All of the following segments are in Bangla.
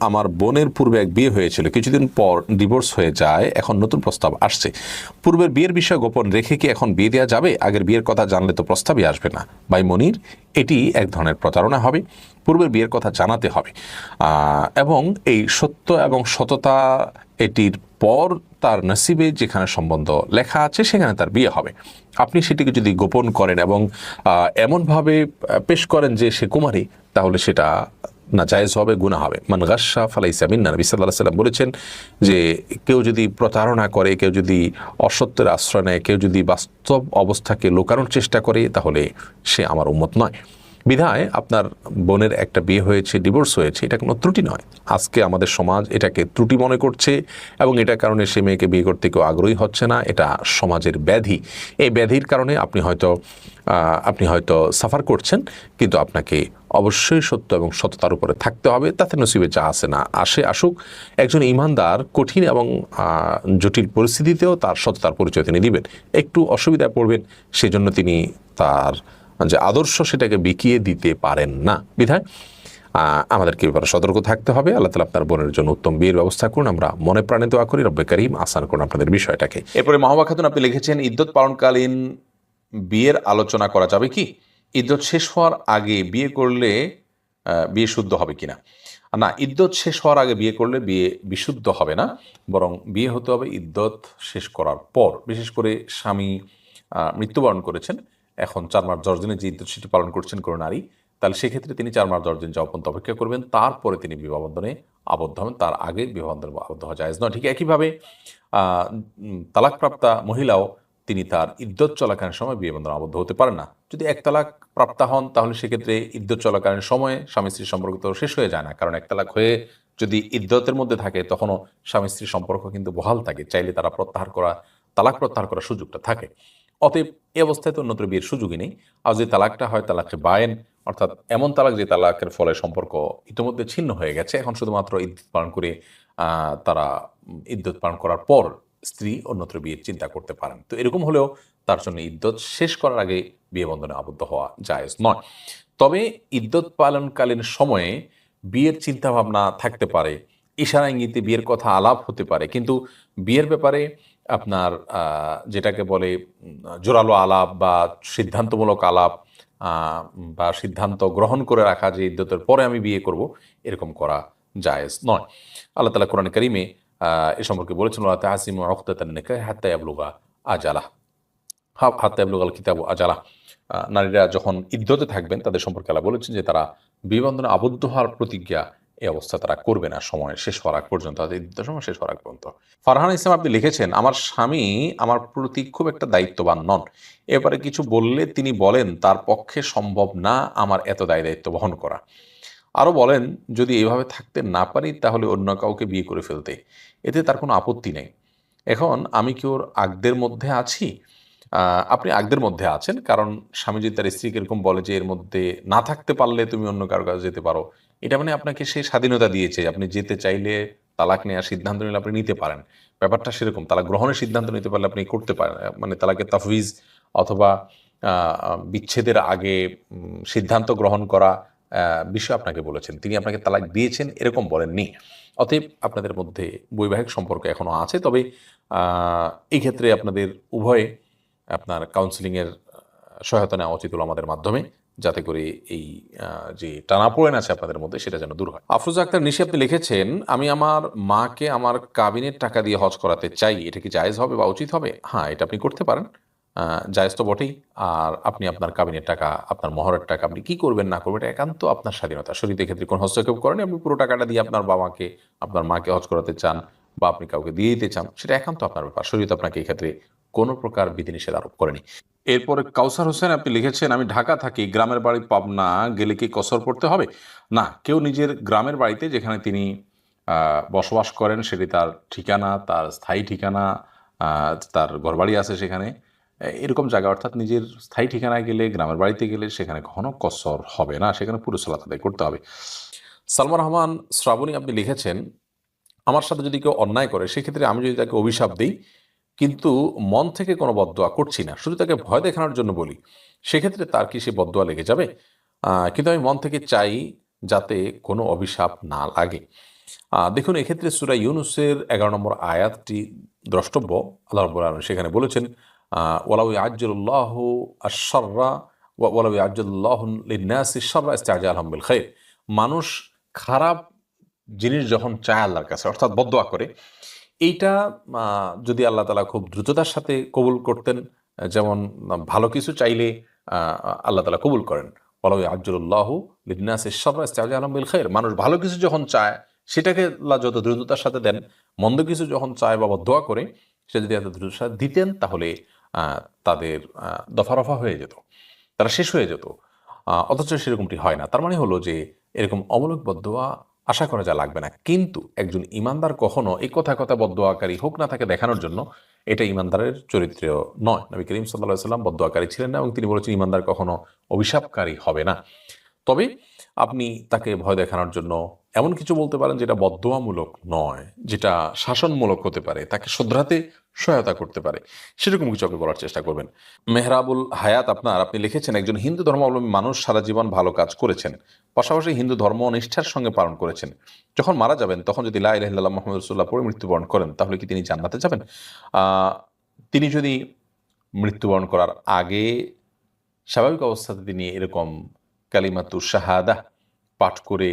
আমার বোনের পূর্বে এক বিয়ে হয়েছিল। কিছুদিন পর ডিভোর্স হয়ে যায়। এখন নতুন প্রস্তাব আসছে। পূর্বের বিয়ের বিষয় গোপন রেখে কি এখন বিয়ে দেওয়া যাবে? আগের বিয়ের কথা জানলে তো প্রস্তাবই আসবে না। ভাই মনির, এটি এক ধরনের প্রতারণা হবে। পূর্বের বিয়ের কথা জানাতে হবে। এবং এই সত্য এবং সততা, এটির পর তার নসিবে যেখানে সম্বন্ধ লেখা আছে, সেখানে তার বিয়ে হবে। আপনি সেটিকে যদি গোপন করেন এবং এমনভাবে পেশ করেন যে সে কুমারী, তাহলে সেটা না জায়েজ হবে গুণা হবে। মান গাসা ফালাইসা মিন্না। নবী সাল্লাহ সাল্লাম বলেছেন যে কেউ যদি প্রতারণা করে, কেউ যদি অসত্যের আশ্রয় নেয়, কেউ যদি বাস্তব অবস্থাকে লোকানোর চেষ্টা করে, তাহলে সে আমার উন্মত নয়। বিধায় আপনার বোনের একটা বিয়ে হয়েছে, ডিভোর্স হয়েছে, এটা কোনো ত্রুটি নয়। আজকে আমাদের সমাজ এটাকে ত্রুটি মনে করছে এবং এটার কারণে সে মেয়েকে বিয়ে করতে কেউ আগ্রহী হচ্ছে না, এটা সমাজের ব্যাধি। এই ব্যাধির কারণে আপনি হয়তো আপনি হয়তো সাফার করছেন, কিন্তু আপনাকে অবশ্যই সত্য এবং সততার উপরে থাকতে হবে, তাতে নসিবে যা আসে না আসে, আসুক। একজন ইমানদার, কঠিন এবং জটিল পরিস্থিতিতেও তার সততার পরিচয় তিনি দিবেন। একটু অসুবিধায় পড়বেন, সেজন্য তিনি তার যে আদর্শ সেটাকে বিকিয়ে দিতে পারেন না। বিধায় আমাদেরকে এ ব্যাপারে সতর্ক থাকতে হবে। আল্লাহ তালা আপনার বোনের জন্য উত্তম বিয়ের ব্যবস্থা করুন। আমরা মনে প্রাণে দোয়া করি। রব্বে করিম আসান করুন আপনাদের বিষয়টাকে। এরপরে মাহবা খাতুন আপনি লিখেছেন, ইদ্যত পালনকালীন বিয়ের আলোচনা করা যাবে কি? ইদ্যত শেষ হওয়ার আগে বিয়ে করলে বিয়ে শুদ্ধ হবে কিনা? না, ইদ্যত শেষ হওয়ার আগে বিয়ে করলে বিয়ে বিশুদ্ধ হবে না। বরং বিয়ে হতে হবে ইদ্যত শেষ করার পর। বিশেষ করে স্বামী মৃত্যুবরণ করেছেন। এখন চার মাস দশ দিনে যে সেটি পালন করছেন কোনো নারী, তাহলে সেক্ষেত্রে তিনি চার মাস দশ দিন যাওয়া পর্যন্ত অপেক্ষা করবেন। তারপরে তিনি বিবাহ বন্ধনে আবদ্ধ হবেন। তার আগে বিবাহ বন্ধনে আবদ্ধ হওয়া যায়। নয় ঠিক একইভাবে তালাকপ্রাপ্তা মহিলাও তিনি তার ইদ্যত চলাকালীন সময় বিয়ে বন্ধনে আবদ্ধ হতে পারেন না। যদি এক তালাক প্রাপ্তা হন, তাহলে সেক্ষেত্রে ইদ্যত চলাকালীন সময়ে স্বামী স্ত্রীর সম্পর্ক তো শেষ হয়ে যায় না। কারণ এক তালাক হয়ে যদি ইদ্যতের মধ্যে থাকে, তখনও স্বামী স্ত্রীর সম্পর্ক কিন্তু বহাল থাকে। চাইলে তারা প্রত্যাহার করা, তালাক প্রত্যাহার করার সুযোগটা থাকে। অতএব এই অবস্থায় তো অন্যত্র বিয়ের সুযোগই নেই। আর যে তালাকটা হয়, তালাকে বায়েন, অর্থাৎ এমন তালাক যে তালাকের ফলে সম্পর্ক ইতিমধ্যে ছিন্ন হয়ে গেছে। এখন শুধুমাত্র ইদ্যুৎ পালন করে তারা ইদ্যুৎ পালন করার পর স্ত্রী অন্যত্র বিয়ের চিন্তা করতে পারেন। তো এরকম হলেও তার জন্য ইদ্যত শেষ করার আগে বিয়ে বন্ধনে আবদ্ধ হওয়া জায়েজ নয়। তবে ইদ্যত পালনকালীন সময়ে বিয়ের চিন্তা ভাবনা থাকতে পারে। ইশারা ইঙ্গিতে বিয়ের কথা আলাপ হতে পারে। কিন্তু বিয়ের ব্যাপারে আপনার যেটাকে বলে জোরালো আলাপ বা সিদ্ধান্তমূলক আলাপ বা সিদ্ধান্ত গ্রহণ করে রাখা যে ইদ্যতের পরে আমি বিয়ে করব, এরকম করা জায়েজ নয়। আল্লাহ তালা কোরআন করিমে এ সম্পর্কে বলেছেন আল্লাহ তাহসিম অক্তান হাত্তা আবলুগা আজালা হা- হাত্তা আবলুগাল কিতাব আজালা নারীরা যখন ইদ্যতে থাকবেন, তাদের সম্পর্কে আল্লাহ বলেছেন যে তারা বিবন্ধনে আবদ্ধ হওয়ার প্রতিজ্ঞা এই অবস্থা তারা করবে না, সময় শেষ হওয়ার আগ পর্যন্ত তাদের সময় শেষ হওয়ার আগ পর্যন্ত। ফারহান ইসলাম আপনি লিখেছেন, আমার স্বামী আমার প্রতি খুব একটা দায়িত্ববান নন। এবারে কিছু বললে তিনি বলেন, তার পক্ষে সম্ভব না আমার এত দায় দায়িত্ব বহন করা। আরও বলেন, যদি এইভাবে থাকতে না পারি, তাহলে অন্য কাউকে বিয়ে করে ফেলতে। এতে তার কোনো আপত্তি নেই। এখন আমি কি ওর আগদের মধ্যে আছি? আপনি আগদের মধ্যে আছেন, কারণ স্বামী যদি তার স্ত্রীকে এরকম বলে যে, এর মধ্যে না থাকতে পারলে তুমি অন্য কারও কাছে যেতে পারো। এটা মানে আপনাকে সে স্বাধীনতা দিয়েছে, আপনি যেতে চাইলে তালাক নেওয়ার সিদ্ধান্ত নিলে আপনি নিতে পারেন। ব্যাপারটা সেরকম, তালাক গ্রহণের সিদ্ধান্ত নিতে পারলে আপনি করতে পারেন মানে তালাকের তাফবিজ অথবা বিচ্ছেদের আগে সিদ্ধান্ত গ্রহণ করা বিষয় আপনাকে বলেছেন। তিনি আপনাকে তালাক দিয়েছেন, এরকম বলেননি। অতএব আপনাদের মধ্যে বৈবাহিক সম্পর্ক এখনও আছে, তবে এই ক্ষেত্রে আপনাদের উভয়ে আপনার কাউন্সিলিংয়ের সহায়তা নেওয়া উচিত হলো আমাদের মাধ্যমে। যাতে করে এই যে টানাপোড়েন আছে আপনাদের মধ্যে সেটা যেন দূর হয়। আফরোজা আক্তার নিশি আপনি লিখেছেন, আমি আমার মাকে আমার কাবিনের টাকা দিয়ে হজ করাতে চাই, এটা কি জায়েজ হবে বা উচিত হবে? হ্যাঁ এটা আপনি করতে পারেন। জায়েজ তো বটেই। আর আপনি আপনার কাবিনের টাকা, আপনার মহরের টাকা আপনি কি করবেন, না করবেন, এটা একান্ত আপনার স্বাধীনতা। শরীরের ক্ষেত্রে কোনো হস্তক্ষেপ করেন, আপনি পুরো টাকাটা দিয়ে আপনার বাবাকে, আপনার মাকে হজ করাতে চান বা আপনি কাউকে দিয়ে দিতে চান, সেটা একান্ত আপনার ব্যাপার। শরীর আপনাকে এই ক্ষেত্রে কোনো প্রকার বিধিনিষেধ আরোপ করেনি। এরপরে কাউসার হোসেন আপনি লিখেছেন আমি ঢাকা থাকি গ্রামের বাড়ি পাবনা গেলে কি কসর পড়তে হবে? না কেউ নিজের গ্রামের বাড়িতে যেখানে তিনি বসবাস করেন সেটি তার ঠিকানা তার স্থায়ী ঠিকানা তার ঘরবাড়ি আছে সেখানে এরকম জায়গা অর্থাৎ নিজের স্থায়ী ঠিকানায় গেলে গ্রামের বাড়িতে গেলে সেখানে কখনো কসর হবে না সেখানে পুরো সালাত আদায় করতে হবে। সালমান রহমান শ্রাবণী আপনি লিখেছেন আমার সাথে যদি কেউ অন্যায় করে সেক্ষেত্রে আমি যদি তাকে অভিশাপ দিই কিন্তু মন থেকে কোনো বদদোয়া করছি না। শুধু তাকে ভয় দেখানোর জন্য বলি। সেক্ষেত্রে তার কি সে বদদোয়া লেগে যাবে? কিন্তু আমি মন থেকে চাই যাতে কোনো অভিশাপ না লাগে। দেখুন, এক্ষেত্রে সুরা ইউনুসের এগারো নম্বর আয়াতটি দ্রষ্টব্য। আল্লাহ সেখানে বলেছেন ওয়ালাউ আজ্জুল্লাহ আশর্রা ওয়ালাউ আজ্জুল্লাহ শর্রা ইস্তাজা আলহামবিল খাইর মানুষ খারাপ জিনিস যখন চায় আল্লাহর কাছে, অর্থাৎ বদোয়া করে এইটা যদি আল্লাহ তালা খুব দ্রুততার সাথে কবুল করতেন, যেমন, ভালো কিছু চাইলে আল্লাহ তালা কবুল করেন। বলা ওয়ালাউ আজ্জুল্লাহ লিন্নাস ঈশ্বর আলমিল খের মানুষ ভালো কিছু যখন চায়, সেটাকে আল্লাহ যত দ্রুততার সাথে দেন, মন্দ কিছু যখন চায় বা দোয়া করে, সে যদি এত দ্রুততার সাথে দিতেন, তাহলে তাদের দফা রফা হয়ে যেত, তারা শেষ হয়ে যেত। অথচ সেরকমটি হয় না। তার মানে হলো যে, এরকম অমূলক বদোয়া আশা করা যা লাগবে না। কিন্তু একজন ইমানদার কখনো এই কথা কথা আকারী হোক না তাকে দেখানোর জন্য এটা ইমানদারের চরিত্র নয়। নবী করিম সাল্লাহ সাল্লাম আকারী ছিলেন না এবং তিনি বলেছেন ইমানদার কখনো অভিশাপকারী হবে না। তবে আপনি তাকে ভয় দেখানোর জন্য এমন কিছু বলতে পারেন যেটা বদোয়ামূলক নয়, যেটা শাসনমূলক হতে পারে, তাকে শুধরাতে সহায়তা করতে পারে। সেরকম কিছু আপনি বলার চেষ্টা করবেন। মেহরাবুল হায়াত আপনার, আপনি লিখেছেন, একজন হিন্দু ধর্মাবলম্বী মানুষ সারা জীবন ভালো কাজ করেছেন, পাশাপাশি হিন্দু ধর্ম নিষ্ঠার সঙ্গে পালন করেছেন। যখন মারা যাবেন, তখন যদি লাহ মোহাম্মদ রসুল্লাহ পরে মৃত্যুবরণ করেন, তাহলে কি তিনি জান্নাতে যাবেন? তিনি যদি মৃত্যুবরণ করার আগে, স্বাভাবিক অবস্থাতে তিনি এরকম কালিমাতু শাহাদা পাঠ করে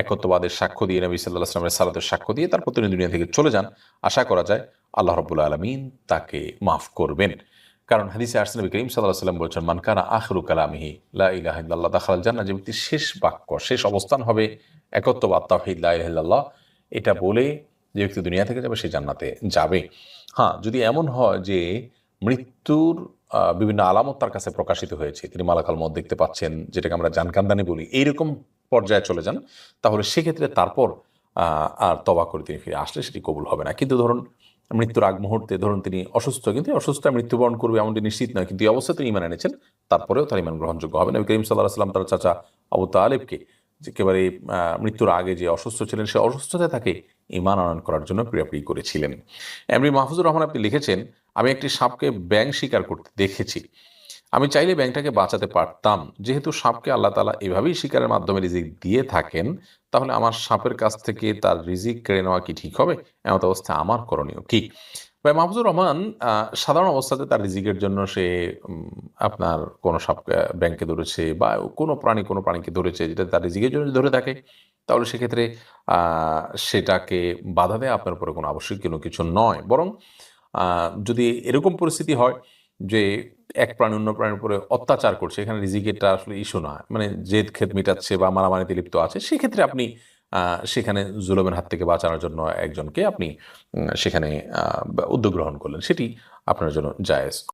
একত্ববাদের সাক্ষ্য দিয়ে নবী সাল্লাহ আসলামের সালাতের সাক্ষ্য দিয়ে তারপর তিনি দুনিয়া থেকে চলে যান। আশা করা যায় আল্লাহ রবুল্লা আলমিন তাকে মাফ করবেন। কারণ হাদিসে আসছে নবী করিম সাল্লাহ সাল্লাম বলছেন মানকানা আখরু কালামিহি, লা ইলাহা ইল্লাল্লাহ দাখাল জান্নাত যে ব্যক্তির শেষ বাক্য, শেষ অবস্থান হবে একত্ববাদ তাহিদ লা ইলাহা এটা বলে যে ব্যক্তি দুনিয়া থেকে যাবে, সে জান্নাতে যাবে। হ্যাঁ যদি এমন হয় যে মৃত্যুর বিভিন্ন আলামত তার কাছে প্রকাশিত হয়েছে। তিনি মালাকাল মত দেখতে পাচ্ছেন, যেটাকে আমরা জানকান্দানি বলি। এইরকম পর্যায়ে চলে যান, তাহলে সেক্ষেত্রে তারপর আর তবা করে তিনি ফিরে আসলে সেটি কবুল হবে না। কিন্তু ধরুন, মৃত্যুর আগ মুহূর্তে ধরুন তিনি অসুস্থ, কিন্তু এই অসুস্থতায় মৃত্যুবরণ করবে এমনটি নিশ্চিত নয়। কিন্তু এই অবস্থায় তিনি ইমান এনেছেন, তারপরেও তার ইমান গ্রহণযোগ্য হবে নবী করিম সাল্লাহ সাল্লাম তার চাচা আবু তালেবকে একেবারে মৃত্যুর আগে যে অসুস্থ ছিলেন, সে অসুস্থতা তাকে ইমান আনয়ন করার জন্য প্রিয়াপ্রিয় করেছিলেন। এমনি মাহফুজুর রহমান আপনি লিখেছেন, আমি একটি সাপকে ব্যাং শিকার করতে দেখেছি। আমি চাইলে ব্যাংকটাকে বাঁচাতে পারতাম। যেহেতু সাপকে আল্লাহ তালা এভাবেই শিকারের মাধ্যমে রিজিক দিয়ে থাকেন, তাহলে আমার সাপের কাছ থেকে তার রিজিক কেড়ে নেওয়া কি ঠিক হবে? এমত অবস্থা আমার করণীয় কি? ভাই মাহফুজুর রহমান সাধারণ অবস্থাতে তার রিজিকের জন্য সে আপনার কোনো সাপ ব্যাংকে ধরেছে বা কোনো প্রাণী কোনো প্রাণীকে ধরেছে যেটা তার রিজিকের জন্য ধরে থাকে, তাহলে সেক্ষেত্রে সেটাকে বাধা দেয় আপনার উপরে কোনো আবশ্যক কোনো কিছু নয়। বরং যদি এরকম পরিস্থিতি হয় যে এক প্রাণী অন্য প্রাণীর উপরে অত্যাচার করছে, এখানে রিজিকেরটা আসলে ইস্যু না। মানে জেদ ক্ষেত মিটাচ্ছে বা মারামারিতে লিপ্ত আছে, সেক্ষেত্রে আপনি সেখানে জুলমের হাত থেকে বাঁচানোর জন্য একজনকে আপনি সেখানে উদ্যোগ গ্রহণ করলেন। সেটি আপনার জন্য জায়েজ।